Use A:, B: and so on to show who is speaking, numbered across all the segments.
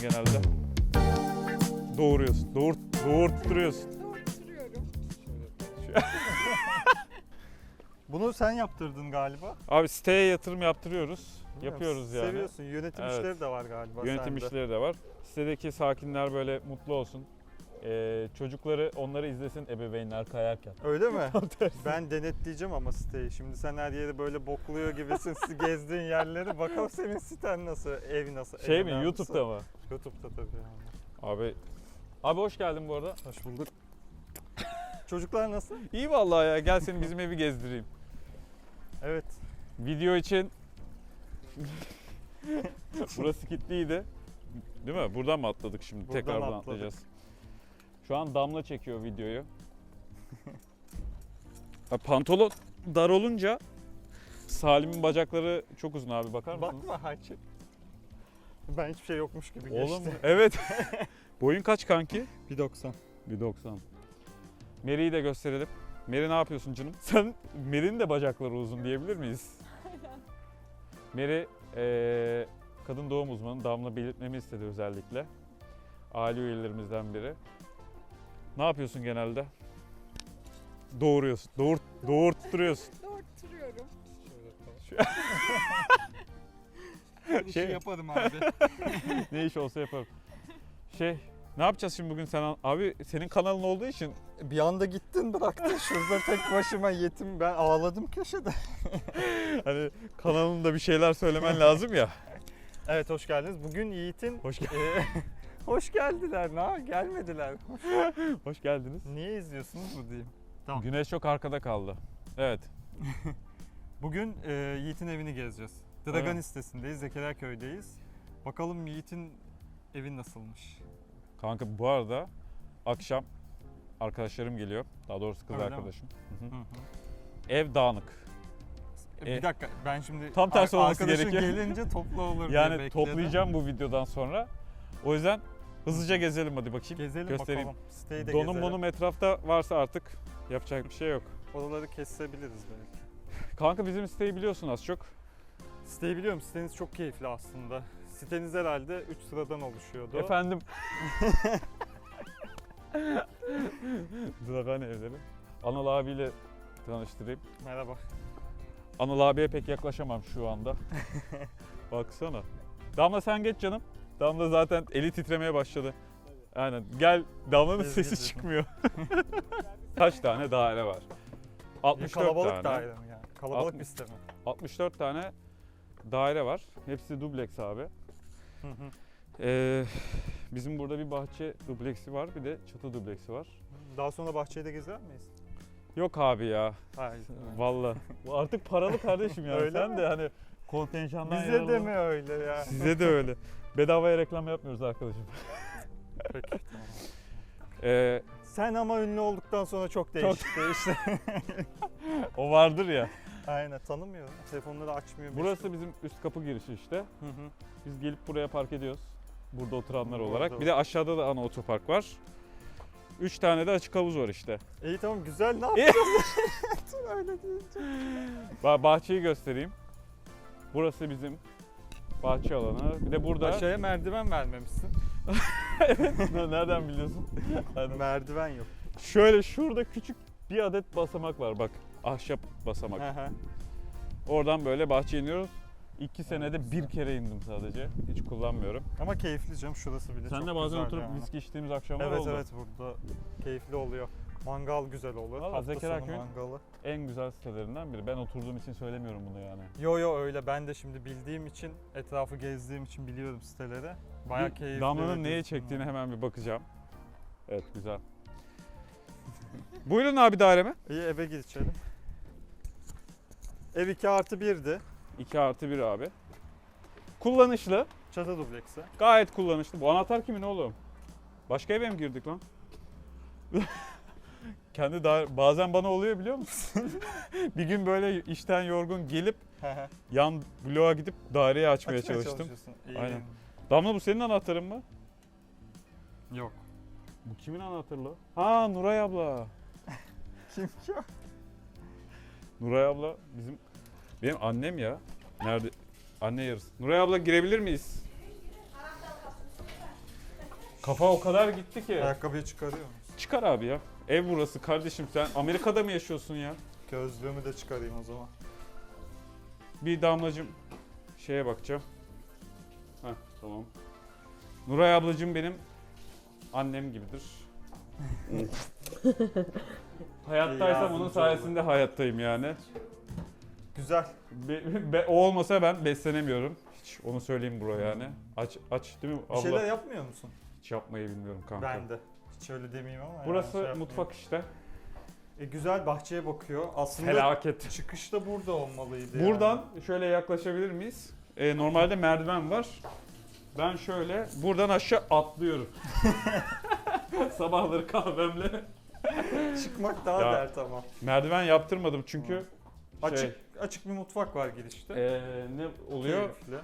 A: genelde? Doğuruyorsun. Doğurt, doğurtturuyorsun.
B: Bunu sen yaptırdın galiba.
A: Abi siteye yatırım yaptırıyoruz.
B: Bilmiyorum,
A: Yapıyoruz yani.
B: Seviyorsun. Yönetim
A: Evet.
B: işleri de var galiba
A: Yönetim
B: sende.
A: işleri de var. Sitedeki sakinler böyle mutlu olsun. Ee, çocukları onları izlesin ebeveynler kayarken.
B: Öyle mi? ben denetleyeceğim ama siteyi. Şimdi sen her yeri böyle bokluyor gibisin. gezdiğin yerleri. Bakalım senin siten nasıl, ev nasıl?
A: Şey mi? YouTube'da mı?
B: YouTube'da tabii. Yani.
A: Abi Abi hoş geldin bu arada.
B: Hoş bulduk. Çocuklar nasıl?
A: İyi vallahi ya gel seni bizim evi gezdireyim.
B: Evet.
A: Video için Burası kilitliydi. Değil mi? Buradan mı atladık şimdi?
B: Buradan
A: Tekrar buradan
B: atladık.
A: atlayacağız. Şu an Damla çekiyor videoyu. Ha, pantolon dar olunca Salim'in bacakları çok uzun abi bakar mısınız?
B: Bakma Hacı. Ben hiçbir şey yokmuş gibi
A: Oğlum
B: geçti.
A: evet. Boyun kaç kanki?
B: 1.90.
A: 1.90. Mary'i de gösterelim. Mary ne yapıyorsun canım? Sen Mary'nin de bacakları uzun diyebilir miyiz? Mary eee, kadın doğum uzmanı. Damla belirtmemi istedi özellikle. Aile üyelerimizden biri. Ne yapıyorsun genelde? Doğuruyorsun. Doğurt, doğurtturuyorsun.
C: Doğurturuyorum.
B: Bir
A: Şey-
B: şey yaparım abi.
A: ne iş olsa yaparım. Şey, ne yapacağız şimdi bugün sen? Abi senin kanalın olduğu için
B: bir anda gittin bıraktın şurada tek başıma yetim ben ağladım köşede.
A: hani kanalında bir şeyler söylemen lazım ya.
B: Evet hoş geldiniz. Bugün Yiğit'in
A: Hoş, gel-
B: Ee, hoş geldiler. Ne gelmediler.
A: hoş geldiniz.
B: Niye izliyorsunuz bu diyeyim. Tamam.
A: Güneş çok arkada kaldı. Evet.
B: Bugün e, Yiğit'in evini gezeceğiz. Dragan
A: Evet.
B: sitesindeyiz. Zekeriya köydeyiz. Bakalım Yiğit'in evi nasılmış.
A: Kanka bu arada akşam arkadaşlarım geliyor. Daha doğrusu kız
B: Öyle
A: arkadaşım. Hı hı.
B: Hı hı.
A: Ev dağınık.
B: E,
A: E,
B: bir dakika ben şimdi
A: tam tersi olması gerekiyor.
B: gelince toplu olur diye
A: Yani
B: bekledim.
A: toplayacağım bu videodan sonra. O yüzden hızlıca gezelim hadi bakayım.
B: Gezelim
A: Göstereyim.
B: bakalım. Siteyi de
A: Donum
B: gezelim.
A: monum etrafta varsa artık yapacak bir şey yok.
B: Oraları kesebiliriz belki.
A: Kanka bizim siteyi biliyorsun az çok.
B: Siteyi biliyorum. Siteniz çok keyifli aslında. Siteniz herhalde 3 sıradan oluşuyordu.
A: Efendim. Dragan evleri. Anıl abiyle tanıştırayım.
B: Merhaba.
A: Anıl abiye pek yaklaşamam şu anda. Baksana. Damla sen geç canım. Damla zaten eli titremeye başladı. Aynen. Gel Damla'nın
B: Gez,
A: sesi
B: gez.
A: çıkmıyor. Kaç tane daire var? 64
B: Kalabalık
A: tane.
B: daire mi yani? Kalabalık
A: Altmış-
B: bir site mi?
A: 64 tane daire var. Hepsi dubleks abi.
B: Hı hı.
A: Ee, bizim burada bir bahçe dubleksi var. Bir de çatı dubleksi var.
B: Daha sonra bahçeyi de gezer miyiz?
A: Yok abi ya.
B: Hayır.
A: Vallahi. Bu artık paralı kardeşim yani.
B: Öyle
A: Sen
B: mi?
A: de hani kontenjandan
B: Bize de
A: yararlan-
B: mi öyle ya?
A: Size de öyle. Bedavaya reklam yapmıyoruz arkadaşım.
B: Peki tamam.
A: Ee,
B: Sen ama ünlü olduktan sonra çok değişti işte.
A: o vardır ya.
B: Aynen tanımıyorum. Telefonları açmıyor.
A: Burası bizim üst kapı girişi işte.
B: Hı hı.
A: Biz gelip buraya park ediyoruz. Burada oturanlar
B: Burada
A: olarak. Bir de aşağıda da ana otopark var. Üç tane de açık havuz var işte.
B: İyi tamam güzel ne yapacağız? öyle deyince.
A: Ba- bahçeyi göstereyim. Burası bizim bahçe alanı. Bir de burada...
B: Aşağıya merdiven vermemişsin.
A: Nereden biliyorsun?
B: Merdiven yok.
A: Şöyle şurada küçük bir adet basamak var bak. Ahşap basamak.
B: Hı hı.
A: Oradan böyle bahçeye iniyoruz. İki senede bir kere indim sadece. Hiç kullanmıyorum.
B: ama keyifli canım şurası bile
A: Sen
B: çok
A: de bazen
B: güzel
A: oturup
B: yani.
A: viski içtiğimiz akşamlar
B: Evet
A: oldu.
B: evet burada keyifli oluyor. Mangal güzel olur.
A: Valla
B: Hafta sonu mangalı.
A: En güzel sitelerinden biri. Ben oturduğum için söylemiyorum bunu yani.
B: Yo yo öyle ben de şimdi bildiğim için etrafı gezdiğim için biliyorum siteleri. Baya
A: Bir
B: keyifli.
A: Damlanın neye çektiğini hemen bir bakacağım. Evet güzel. Buyurun abi daireme.
B: İyi eve geçelim. Ev 2 artı 1'di.
A: 2 artı 1 abi. Kullanışlı.
B: Çatı dubleksi.
A: Gayet kullanışlı. Bu anahtar kimin oğlum? Başka eve mi girdik lan? Kendi daire... Bazen bana oluyor biliyor musun? bir gün böyle işten yorgun gelip yan bloğa gidip daireyi açmaya,
B: Açmaya
A: çalıştım.
B: çalışıyorsun. İyi.
A: Aynen. Damla bu senin anahtarın mı?
B: Yok.
A: Bu kimin anahtarı lan? Ha Nuray abla.
B: Kim ki o?
A: Nuray abla bizim benim annem ya. Nerede? Anne yarısı. Nuray abla girebilir miyiz? Kafa o kadar gitti ki.
B: Ayakkabıyı çıkarıyor?
A: Çıkar abi ya. Ev burası kardeşim sen Amerika'da mı yaşıyorsun ya?
B: Gözlüğümü de çıkarayım o zaman.
A: Bir damlacım şeye bakacağım. Heh tamam. Nuray ablacığım benim annem gibidir. Hayattaysam onun sayesinde hayattayım yani.
B: Güzel.
A: Be- be- o olmasa ben beslenemiyorum. Hiç onu söyleyeyim bro yani. Aç aç değil mi
B: Bir
A: abla?
B: şeyler yapmıyor musun?
A: Hiç yapmayı bilmiyorum kanka.
B: Ben de. Hiç öyle demeyeyim ama. yani
A: Burası
B: şey yapmayayım.
A: mutfak işte.
B: E, güzel bahçeye bakıyor. Aslında
A: Felaket.
B: çıkış da burada olmalıydı yani.
A: Buradan şöyle yaklaşabilir miyiz? Ee, normalde merdiven var. Ben şöyle buradan aşağı atlıyorum. Sabahları kahvemle.
B: çıkmak daha
A: Ya,
B: dert ama.
A: Merdiven yaptırmadım çünkü
B: Açık
A: şey,
B: açık bir mutfak var girişte.
A: ee, ne oluyor?
B: Keyifli.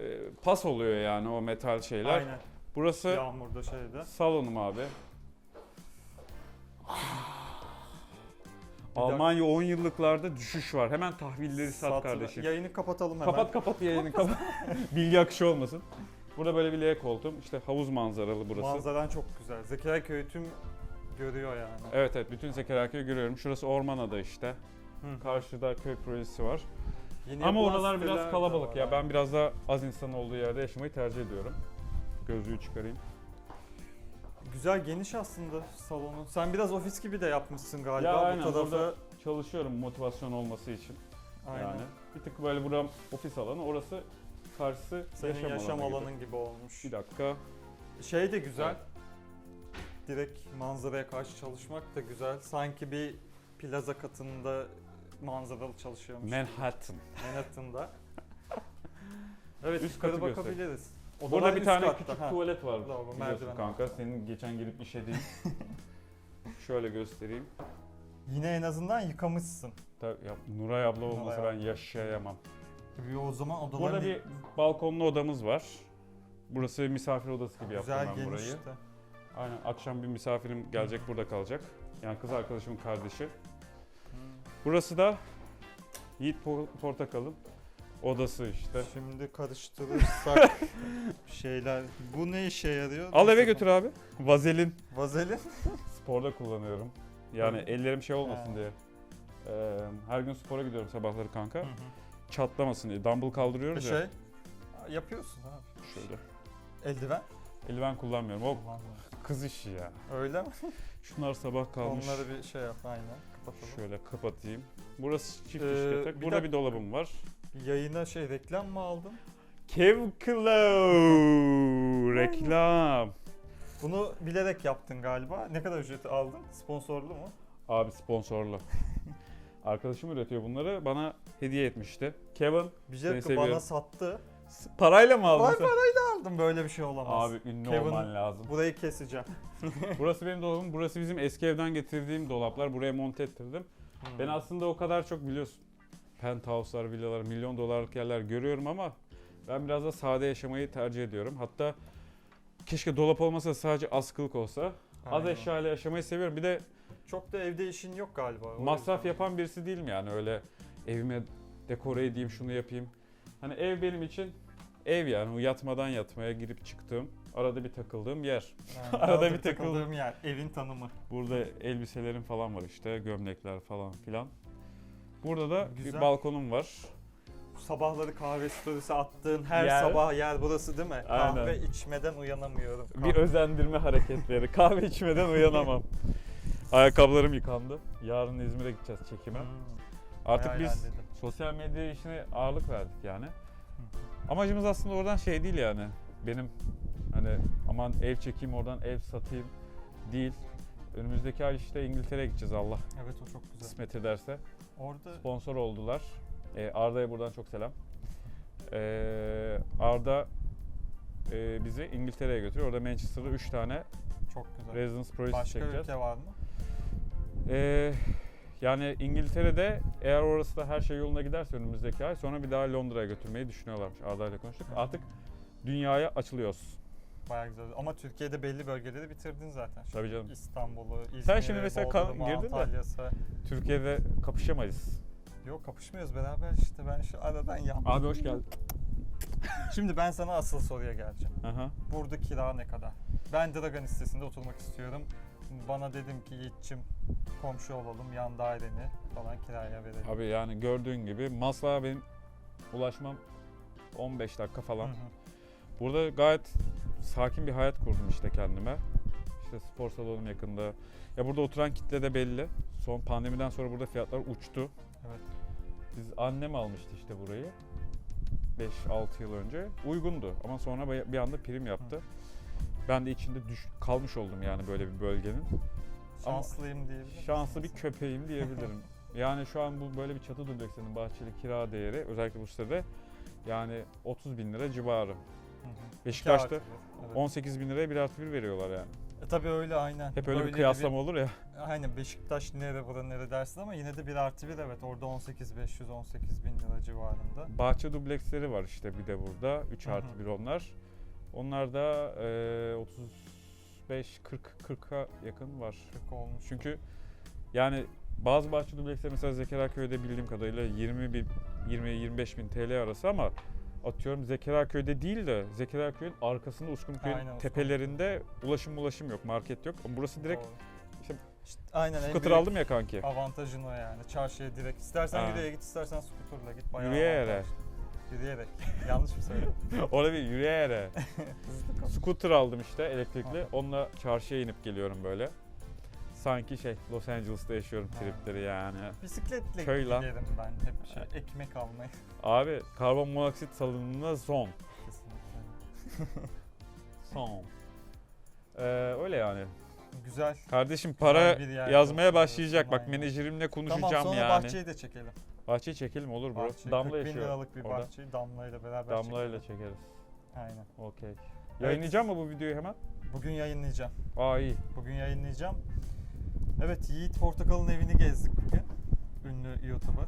A: Ee, pas oluyor yani o metal şeyler.
B: Aynen.
A: Burası
B: Yağmurda şeyde.
A: salonum abi. Almanya 10 yıllıklarda düşüş var. Hemen tahvilleri sat
B: Satın-
A: kardeşim.
B: Yayını kapatalım hemen.
A: Kapat kapat yayını kapat. Bilgi akışı olmasın. Burada böyle bir L koltuğum. İşte havuz manzaralı burası.
B: Manzaran çok güzel. Zekeriya köyü tüm görüyor yani.
A: Evet evet bütün Zekeraköy'ü görüyorum. Şurası Ormanada işte.
B: Hı.
A: Karşıda köy projesi var.
B: Yeni
A: Ama
B: yapılan
A: oralar
B: siteler
A: biraz
B: de
A: kalabalık
B: var.
A: ya. Ben biraz daha az insan olduğu yerde yaşamayı tercih ediyorum. Gözlüğü çıkarayım.
B: Güzel geniş aslında salonun. Sen biraz ofis gibi de yapmışsın galiba
A: Ya
B: bu
A: aynen,
B: tarafı.
A: burada Çalışıyorum motivasyon olması için.
B: Aynen.
A: Yani bir tık böyle buram ofis alanı, orası karşısı
B: Senin yaşam,
A: yaşam, alanı. gibi.
B: alanın gibi olmuş.
A: Bir dakika.
B: Şey de güzel. Direkt manzaraya karşı çalışmak da güzel. Sanki bir plaza katında manzaralı çalışıyormuş.
A: Manhattan.
B: Manhattan'da. evet
A: Üst
B: üst
A: katı
B: kata
A: göster. Burada
B: Odalar
A: bir
B: üst
A: tane
B: katta,
A: küçük
B: ha.
A: tuvalet var. Biliyorsun
B: merdiven
A: kanka. Senin geçen girip işediğin. Şöyle göstereyim.
B: Yine en azından yıkamışsın.
A: Tabii, ya, Nuray abla olmasa
B: Nuray
A: ben yaşayamam.
B: Bir o zaman odaların
A: Burada bir balkonlu odamız var. Burası misafir odası gibi yaptım
B: güzel
A: ben
B: geniş
A: burayı.
B: işte.
A: Aynen akşam bir misafirim gelecek burada kalacak. Yani kız arkadaşımın kardeşi.
B: Hmm.
A: Burası da Yiğit Po- Portakal'ın odası işte.
B: Şimdi karıştırırsak şeyler. Bu ne işe yarıyor?
A: Al eve götür abi. Vazelin.
B: Vazelin.
A: Sporda kullanıyorum. Yani ellerim şey olmasın
B: Ha.
A: diye. Ee, her gün spora gidiyorum sabahları kanka.
B: Hı hı.
A: Çatlamasın diye. Dumbbell kaldırıyoruz
B: şey
A: ya.
B: yapıyorsun abi.
A: Şöyle.
B: Eldiven.
A: Eldiven kullanmıyorum. O kız işi ya.
B: Öyle mi?
A: Şunlar sabah kalmış.
B: Onları bir şey yap aynen. Kapatalım.
A: Şöyle kapatayım. Burası çift
B: Ee,
A: diş yatak.
B: bir
A: Burada
B: dak-
A: bir dolabım var.
B: Yayına şey reklam mı aldın?
A: Kevklo reklam.
B: Bunu bilerek yaptın galiba. Ne kadar ücreti aldın? Sponsorlu mu?
A: Abi sponsorlu. Arkadaşım üretiyor bunları. Bana hediye etmişti. Kevin. Seni
B: şey
A: seviyorum.
B: bana sattı.
A: Parayla mı aldın
B: Vay
A: sen?
B: Aldım böyle bir şey olamaz.
A: Abi ünlü
B: Kevin-
A: olman lazım.
B: Burayı keseceğim.
A: Burası benim dolabım. Burası bizim eski evden getirdiğim dolaplar. Buraya monte ettirdim. Ben
B: Hmm.
A: aslında o kadar çok biliyorsun. Penthouse'lar, villalar, milyon dolarlık yerler görüyorum ama ben biraz da sade yaşamayı tercih ediyorum. Hatta keşke dolap olmasa sadece askılık olsa. Az
B: Aynen.
A: eşyayla yaşamayı seviyorum. Bir de
B: Çok da evde işin yok galiba. o
A: masraf
B: yüzden.
A: yapan birisi değilim yani öyle evime dekore edeyim şunu yapayım. Hani ev benim için ev yani yatmadan yatmaya girip çıktığım arada bir takıldığım yer.
B: Yani
A: Arada bir takıl-
B: takıldığım yer. Evin tanımı.
A: Burada elbiselerim falan var işte gömlekler falan filan. Burada da bir
B: Güzel.
A: balkonum var.
B: Sabahları kahve storiesi attığın her
A: Yer.
B: sabah yer burası değil mi?
A: Aynen.
B: Kahve içmeden uyanamıyorum.
A: Bir özendirme hareketleri. Kahve içmeden uyanamam. Ayakkabılarım yıkandı. Yarın İzmir'e gideceğiz çekime.
B: Hmm,
A: Artık
B: bayağı
A: biz
B: ilerledim.
A: sosyal medya işine ağırlık verdik yani. Amacımız aslında oradan şey değil yani. Benim hani aman ev çekeyim oradan ev satayım değil. Önümüzdeki ay işte İngiltere'ye gideceğiz Allah
B: Evet o çok güzel.
A: kısmet ederse.
B: Orada
A: Sponsor oldular. Ee, Arda'ya buradan çok selam. Ee, Arda e, bizi İngiltere'ye götürüyor. Orada Manchester'da 3 tane
B: çok güzel.
A: residence projesi
B: Başka
A: çekeceğiz.
B: ülke var mı?
A: Ee, yani İngiltere'de eğer orası da her şey yoluna giderse önümüzdeki ay sonra bir daha Londra'ya götürmeyi düşünüyorlarmış. Arda ile konuştuk. Artık dünyaya açılıyoruz.
B: Bayağı güzel. Ama Türkiye'de belli bölgeleri bitirdin zaten. Şu
A: Tabii canım.
B: İstanbul'u, İzmir'i,
A: Sen şimdi mesela ka-
B: Bodrum'u,
A: girdin de.
B: Antalya'sı.
A: Türkiye'de kapışamayız.
B: Yok kapışmıyoruz beraber işte ben şu aradan yaptım.
A: Abi hoş geldin.
B: Şimdi ben sana asıl soruya geleceğim.
A: Aha.
B: Burada kira ne kadar? Ben Dragan sitesinde oturmak istiyorum. Bana dedim ki Yiğit'cim komşu olalım yan daireni falan kiraya verelim.
A: Abi yani gördüğün gibi Maslak'a benim ulaşmam 15 dakika
B: Hı
A: falan.
B: hı.
A: Burada gayet sakin bir hayat kurdum işte kendime. İşte spor salonum yakında. Ya burada oturan kitle de belli. Son pandemiden sonra burada fiyatlar uçtu.
B: Evet.
A: Biz annem almıştı işte burayı. 5-6 yıl önce. Uygundu ama sonra bir anda prim yaptı. Ben de içinde düş kalmış oldum yani böyle bir bölgenin.
B: Şanslıyım diyebilir misin
A: Şanslı bir köpeğim diyebilirim. yani şu an bu böyle bir çatı dubleksinin bahçeli kira değeri özellikle bu sitede yani 30 bin lira civarı.
B: Hı hı.
A: Beşiktaş'ta
B: İki artı bir, evet.
A: 18 bin liraya bir artı bir veriyorlar yani.
B: E, tabii öyle aynen.
A: Hep öyle bir
B: Böyle
A: kıyaslama olur ya.
B: Aynen Beşiktaş nere bura nere dersin ama yine de 1 artı 1 evet orada 18 500 18 bin lira civarında.
A: Bahçe dubleksleri var işte bir de burada. 3
B: Hı hı.
A: artı 1 onlar. Onlar da e, 35 40 40'a yakın var.
B: 40 olmuş.
A: Çünkü yani bazı bahçe dubleksler mesela Zekeraköy'de bildiğim kadarıyla 20 bin 20-25 bin TL arası ama atıyorum Zekeraköy'de değil de Zekeraköy'ün arkasında Uskumköy'ün
B: Aynen,
A: tepelerinde ulaşım ulaşım yok, market yok. Ama burası direkt
B: Doğru.
A: işte
B: İşte aynen en
A: scooter
B: büyük
A: aldım ya kanki.
B: Avantajın o yani. Çarşıya direkt. İstersen
A: Ha.
B: yürüye git, istersen skuterla git. Bayağı
A: Yürüyerek.
B: avantaj. Yürüyerek. Yanlış mı söyledim?
A: Orada bir yürüyerek.
B: Hızlı konuş.
A: Scooter aldım işte elektrikli. Onunla çarşıya inip geliyorum böyle. Sanki şey Los Angeles'ta yaşıyorum tripleri yani.
B: Bisikletle
A: Köy lan.
B: giderim ben hep şey ekmek almaya.
A: Abi karbon monoksit salınımına son.
B: Kesinlikle.
A: Son. Ee, öyle yani.
B: Güzel.
A: Kardeşim para
B: bir yer
A: yazmaya başlayacak. Bak
B: aynen.
A: menajerimle konuşacağım
B: Tamam sonra
A: yani.
B: bahçeyi de çekelim.
A: Bahçeyi çekelim olur bro.
B: Bahçeyi,
A: Damla
B: 40 bin
A: yaşıyor.
B: liralık bir
A: orada.
B: bahçeyi Damla ile beraber
A: Damla ile
B: çekelim.
A: çekeriz.
B: Aynen.
A: Okey. Yayınlayacak mı bu videoyu hemen?
B: Bugün yayınlayacağım.
A: Aa iyi.
B: Bugün yayınlayacağım. Evet Yiğit Portakal'ın evini gezdik bugün. Ünlü YouTuber.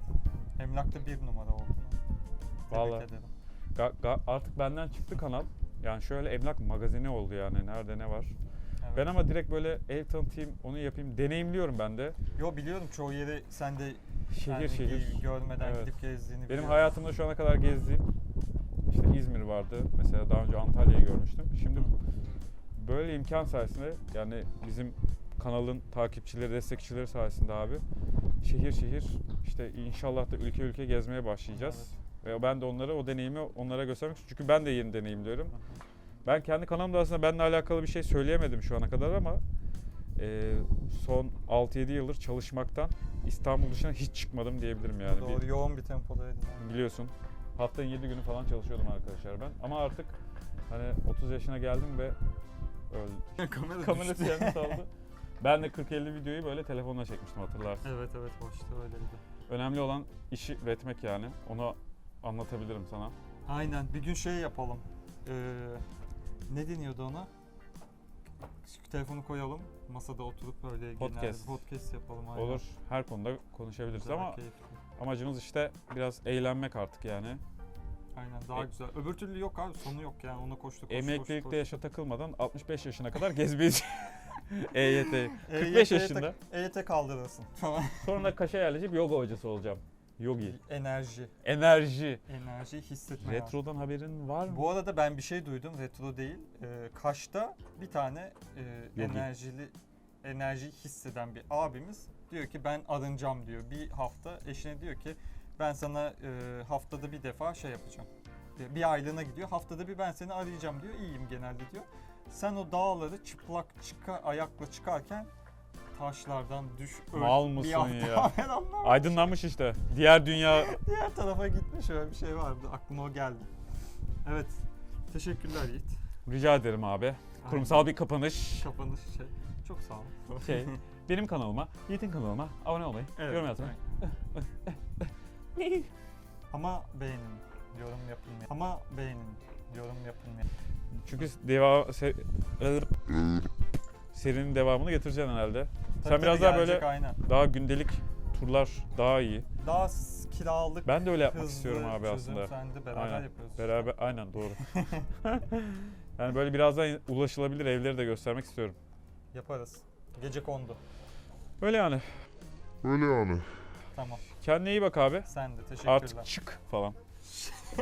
B: Emlak'ta bir numara oldu. Tebrik
A: Vallahi.
B: ederim.
A: Ga- ga- artık benden çıktı kanal. Yani şöyle emlak magazini oldu yani. Nerede ne var.
B: Evet.
A: Ben ama direkt böyle ev tanıtayım, onu yapayım. Deneyimliyorum ben de.
B: Yo biliyorum çoğu yeri sen de
A: Şehir
B: yani
A: şehir.
B: görmeden
A: Evet.
B: gidip gezdiğini
A: Benim
B: biliyorum.
A: hayatımda şu ana kadar gezdiğim işte İzmir vardı. Mesela daha önce Antalya'yı görmüştüm. Şimdi böyle imkan sayesinde yani bizim kanalın takipçileri, destekçileri sayesinde abi şehir şehir işte inşallah da ülke ülke gezmeye başlayacağız. Ve ben de onlara o deneyimi onlara göstermek istiyorum. Çünkü ben de yeni deneyimliyorum. Ben kendi kanalımda aslında benimle alakalı bir şey söyleyemedim şu ana kadar ama e, son 6-7 yıldır çalışmaktan İstanbul dışına hiç çıkmadım diyebilirim yani. Bir-
B: Doğru yoğun bir tempodaydın. yani.
A: biliyorsun. Haftanın 7 günü falan çalışıyordum arkadaşlar ben. Ama artık hani 30 yaşına geldim ve öldü.
B: Kamera,
A: Kamera
B: düştü.
A: saldı. Ben de 40-50 videoyu böyle telefonla çekmiştim hatırlarsın.
B: Evet evet başta öyleydi.
A: Önemli olan işi üretmek yani. Onu anlatabilirim sana.
B: Aynen bir gün şey yapalım. Ee, ne deniyordu ona? Telefonu koyalım. Masada oturup böyle
A: Podcast.
B: genel podcast yapalım. Aynen.
A: Olur. Her konuda konuşabiliriz
B: Güzel,
A: ama
B: keyifli.
A: amacımız işte biraz eğlenmek artık yani.
B: Aynen daha
A: E-
B: güzel. Öbür türlü yok abi sonu yok yani ona koştu koştu
A: Emeklilikte
B: koştu,
A: yaşa takılmadan 65 yaşına kadar gezmeyi EYT.
B: koştu.
A: 45
B: EYT
A: yaşında.
B: EYT kaldırırsın. Tamam.
A: Sonra da Kaş'a yerleşip yoga hocası olacağım. Yogi.
B: Enerji.
A: Enerji.
B: Enerji hissetme.
A: Retrodan haberin var mı?
B: Bu arada ben bir şey duydum. Retro değil. Ee, Kaş'ta bir tane e,
A: Yogi.
B: enerjili enerji hisseden bir abimiz diyor ki ben arınacağım diyor. Bir hafta eşine diyor ki ben sana e, haftada bir defa şey yapacağım. E, Bir aylığına gidiyor. Haftada bir ben seni arayacağım diyor. İyiyim genelde diyor. Sen o dağları çıplak çıka ayakla çıkarken taşlardan düş öl.
A: Mal
B: Bir
A: mısın
B: hafta
A: ya? Aydınlanmış işte. Diğer dünya
B: Diğer tarafa gitmiş öyle bir şey vardı. Aklıma o geldi. Evet. Teşekkürler Yiğit.
A: rica ederim abi. Kurumsal bir kapanış.
B: Kapanış şey. Çok sağ ol.
A: Şey, benim kanalıma, Yiğit'in kanalıma abone olmayı,
B: Evet,
A: yorum yazmayı.
B: Ama beğenin. Yorum yapılmıyor. Ama beğenin. Yorum yapılmıyor.
A: Çünkü devam se- serinin devamını getireceksin herhalde. Sen
B: Tabii
A: biraz
B: tabii
A: daha böyle
B: aynen.
A: daha gündelik turlar daha iyi.
B: Daha kiralık
A: Ben de öyle yapmak
B: hızlı
A: istiyorum abi
B: çözüm
A: aslında.
B: Sen de beraber
A: Aynen.
B: yapıyoruz.
A: Beraber aynen doğru. yani böyle biraz daha ulaşılabilir evleri de göstermek istiyorum.
B: Yaparız. Gece kondu.
A: Öyle yani.
C: Öyle yani.
B: Tamam.
A: Kendine iyi bak abi.
B: Sen de teşekkürler.
A: Artık çık falan.